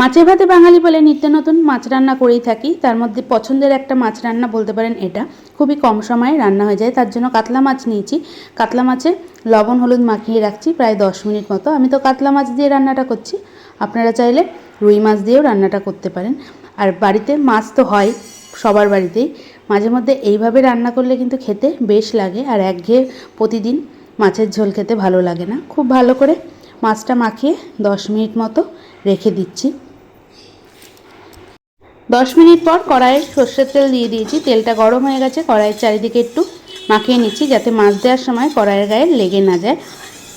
মাছে ভাতে বাঙালি বলে নিত্য নতুন মাছ রান্না করেই থাকি। তার মধ্যে পছন্দের একটা মাছ রান্না বলতে পারেন এটা। খুবই কম সময়ে রান্না হয়ে যায়। তার জন্য কাতলা মাছ নিয়েছি। কাতলা মাছে লবণ, হলুদ মাখিয়ে রাখছি প্রায় দশ মিনিট মতো। আমি তো কাতলা মাছ দিয়ে রান্নাটা করছি। আপনারা চাইলে রুই মাছ দিয়েও রান্নাটা করতে পারেন। আর বাড়িতে মাছ তো হয় সবার বাড়িতেই। মাঝে মধ্যে এইভাবে রান্না করলে কিন্তু খেতে বেশ লাগে। আর একঘেয়ে প্রতিদিন মাছের ঝোল খেতে ভালো লাগে না। খুব ভালো করে মাছটা মাখিয়ে দশ মিনিট মতো রেখে দিচ্ছি। দশ মিনিট পর কড়াইয়ে সর্ষের তেল দিয়ে দিয়েছি। তেলটা গরম হয়ে গেছে, কড়াইয়ের চারিদিকে একটু মাখিয়ে নিচ্ছি যাতে মাছ দেওয়ার সময় কড়াইয়ের গায়ে লেগে না যায়।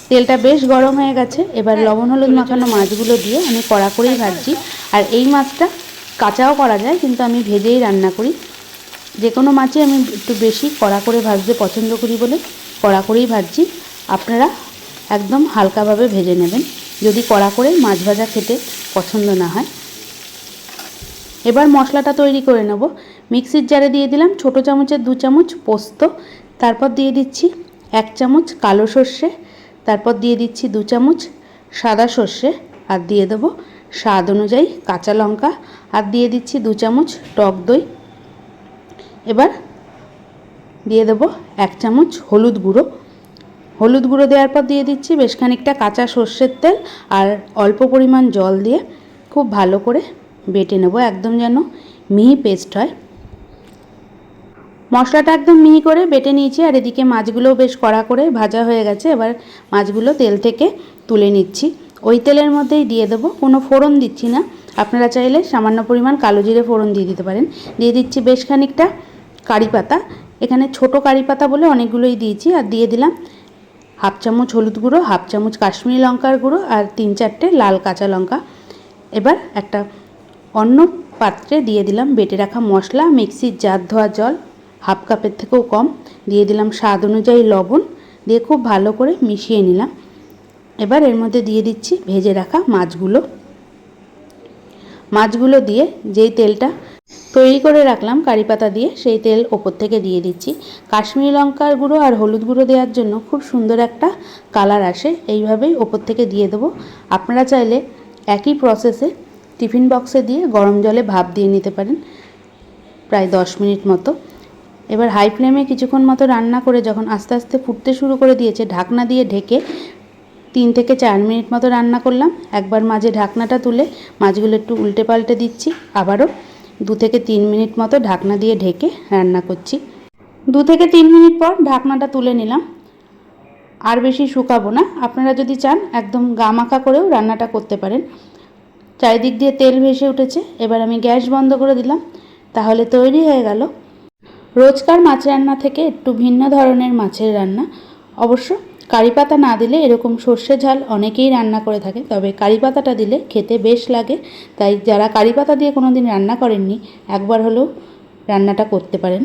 তেলটা বেশ গরম হয়ে গেছে, এবার লবণ হলুদ মাখানো মাছগুলো দিয়ে আমি কড়া করেই ভাজছি। আর এই মাছটা কাঁচাও করা যায়, কিন্তু আমি ভেজেই রান্না করি। যে কোনো মাছই আমি একটু বেশি কড়া করে ভাজতে পছন্দ করি বলে কড়া করেই ভাজছি। আপনারা একদম হালকাভাবে ভেজে নেবেন, যদি কড়া করে মাছ ভাজা খেতে পছন্দ না হয়। এবার মশলাটা তৈরি করে নেব। মিক্সির জারে দিয়ে দিলাম ছোটো চামচের দু চামচ পোস্ত, তারপর দিয়ে দিচ্ছি এক চামচ কালো সর্ষে, তারপর দিয়ে দিচ্ছি দু চামচ সাদা সর্ষে আর দিয়ে দেবো স্বাদ অনুযায়ী কাঁচা লঙ্কা আর দিয়ে দিচ্ছি দু চামচ টক দই। এবার দিয়ে দেবো এক চামচ হলুদ গুঁড়ো। হলুদ গুঁড়ো দেওয়ার পর দিয়ে দিচ্ছি বেশ খানিকটা কাঁচা সর্ষের তেল আর অল্প পরিমাণ জল দিয়ে খুব ভালো করে বেটে নেব একদম যেন মিহি পেস্ট হয়। মশলাটা একদম মিহি করে বেটে নিয়েছি, আর এদিকে মাছগুলোও বেশ কড়া করে ভাজা হয়ে গেছে। এবার মাছগুলো তেল থেকে তুলে নিচ্ছি। ওই তেলের মধ্যেই দিয়ে দেবো, কোনো ফোড়ন দিচ্ছি না। আপনারা চাইলে সামান্য পরিমাণ কালো জিরে ফোড়ন দিয়ে দিতে পারেন। দিয়ে দিচ্ছি বেশ খানিকটা কারি পাতা। এখানে ছোট কারি পাতা বলে অনেকগুলোই দিয়েছি, আর দিয়ে দিলাম হাফ চামচ হলুদ গুঁড়ো, হাফ চামচ কাশ্মীরি লঙ্কার গুঁড়ো, আর তিন চারটে লাল কাঁচা লঙ্কা। এবার একটা অন্য পাত্রে দিয়ে দিলাম, বেটে রাখা মশলা, মিক্সির জার ধোয়া জল, হাফ কাপের থেকেও কম। দিয়ে দিলাম স্বাদ অনুযায়ী লবণ, দিয়ে খুব ভালো করে মিশিয়ে নিলাম। এবার এর মধ্যে দিয়ে দিচ্ছি ভেজে রাখা মাছগুলো। মাছগুলো দিয়ে যেই তেলটা তৈরি করে রাখলাম কারি পাতা দিয়ে, সেই তেল ওপর থেকে দিয়ে দিচ্ছি। কাশ্মীরি লঙ্কার গুঁড়ো আর হলুদ গুঁড়ো দেওয়ার জন্য খুব সুন্দর একটা কালার আসে, এইভাবেই ওপর থেকে দিয়ে দেবো। আপনারা চাইলে একই প্রসেসে টিফিন বক্সে দিয়ে গরম জলে ভাপ দিয়ে নিতে পারেন, প্রায় দশ মিনিট মতো। এবার হাই ফ্লেমে কিছুক্ষণ মতো রান্না করে যখন আস্তে আস্তে ফুটতে শুরু করে দিয়েছে, ঢাকনা দিয়ে ঢেকে তিন থেকে চার মিনিট মতো রান্না করলাম। একবার মাঝে ঢাকনাটা তুলে মাছগুলো একটু উল্টে পাল্টে দিচ্ছি। আবারও দু থেকে তিন মিনিট মতো ঢাকনা দিয়ে ঢেকে রান্না করছি। দু থেকে তিন মিনিট পর ঢাকনাটা তুলে নিলাম। আর বেশি শুকাবো না। আপনারা যদি চান, একদম গামাখা করেও রান্নাটা করতে পারেন। চারিদিক দিয়ে তেল ভেসে উঠেছে। এবার আমি গ্যাস বন্ধ করে দিলাম। তাহলে তৈরি হয়ে গেল রোজকার মাছ রান্না থেকে একটু ভিন্ন ধরনের মাছের রান্না। অবশ্য কারি পাতা না দিলে এরকম সর্ষে ঝাল অনেকেই রান্না করে থাকে, তবে কারি পাতাটা দিলে খেতে বেশ লাগে। তাই যারা কারি পাতা দিয়ে কোনো দিন রান্না করেননি, একবার হলেও রান্নাটা করতে পারেন।